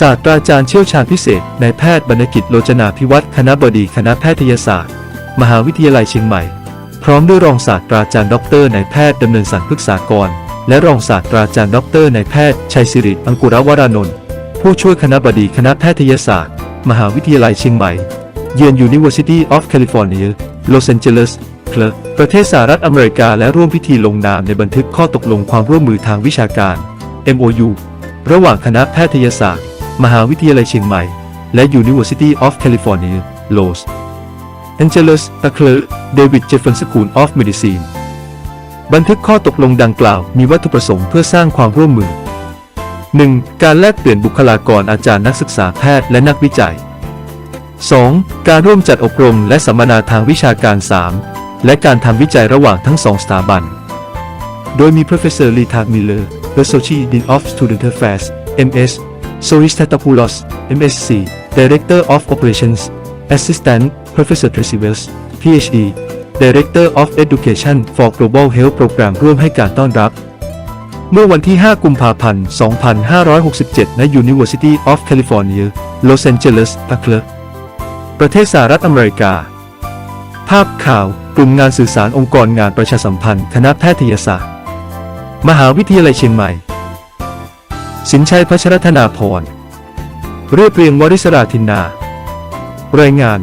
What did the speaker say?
ศาสตราจารย์เชี่ยวชาญพิเศษนายแพทย์บรรณกิจโลจนาพิวัตรคณะบดีคณะแพทยศาสตร์ มหาวิทยาลัยเชียงใหม่ พร้อมด้วยรองศาสตราจารย์ดรนายแพทย์ดำเนินสารพฤกษากร และรองศาสตราจารย์ดรนายแพทย์ชัยศิริอังกุรวรานนท์ผู้ช่วยคณะบดีคณะแพทยศาสตร์ มหาวิทยาลัยเชียงใหม่ เยือน University of California Los Angeles เคลร์ประเทศสหรัฐอเมริกาและร่วมพิธีลงนามในบันทึกข้อตกลงความร่วมมือทางวิชาการ MOU ระหว่างคณะแพทยศาสตร์ มหาวิทยาลัยเชียงใหม่ และ University of California Los Angeles ตะเคลร์เดวิดเจฟเฟนสคูล of Medicine บันทึกข้อตกลงดังกล่าวมีวัตถุประสงค์เพื่อสร้างความร่วมมือ 1. การแลกเปลี่ยนบุคลากรอาจารย์นักศึกษาแพทย์และนักวิจัย 2. การร่วมจัดอบรมและสัมมนาทางวิชาการ 3. และการทำวิจัยระหว่างทั้งสองสถาบัน โดยมี Professor Lita Miller Associate Dean of Student Affairs MS Soris Tatopoulos MSc Director of Operations Assistant Professor Tracy Wells PhD Director of Education for Global Health Program ร่วมให้การต้อนรับ เมื่อวันที่ 5 กุมภาพันธ์ 2567 ณ University of California Los Angeles ตะเคลร์ประเทศสหรัฐอเมริกา ภาพข่าว กลุ่มงานสื่อสารองค์กรงานประชาสัมพันธ์ คณะแพทยศาสตร์ มหาวิทยาลัยเชียงใหม่ สินชัยพัชรธนาพรเรียบเรียงวริศราธินนา รายงาน